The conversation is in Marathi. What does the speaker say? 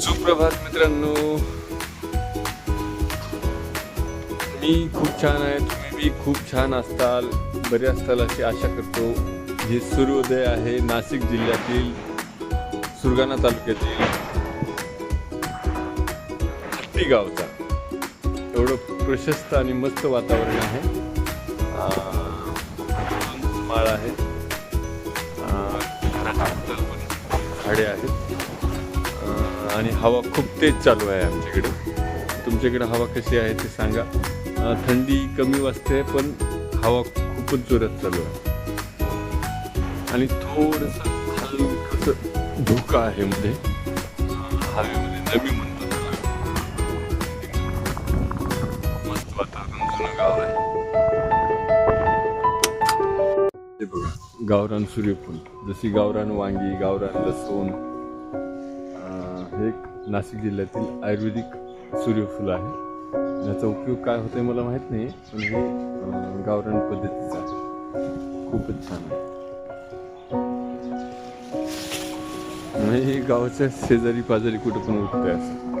सुप्रभात मित्रांनो. मी खूप छान आहे तुम्ही बी खूप छान असताल. बरे असताल अशी आशा करतो. हे सूर्योदय आहे नाशिक जिल्ह्यातील सुरगाणा तालुक्यातील हत्ती गावचा. एवढं प्रशस्त आणि मस्त वातावरण आहे. माळ आहे. खाडे झाडे आहेत. आणि हवा खूप तेज चालू आहे आमच्याकडे. तुमच्याकडे हवा कशी आहे ते सांगा. थंडी कमी वाजते पण हवा खूपच जोरात चालू आहे. आणि थोडंसं हलकंसं धोका आहे मध्ये. हवेमध्ये नमी म्हणतो मस्त वातावरण जुनं गाव आहे. बघा गावरान सूर्यफूल. जशी गावरान वांगी गावरान लसूण हे एक नाशिक जिल्ह्यातील आयुर्वेदिक सूर्यफूल आहे. याचा उपयोग काय होतो मला माहीत नाही पण हे अं, गावरान पद्धतीचं आहे. खूपच छान आहे. म्हणजे हे गावाच्या शेजारी पाजारी कुठं पण उठतंय असं.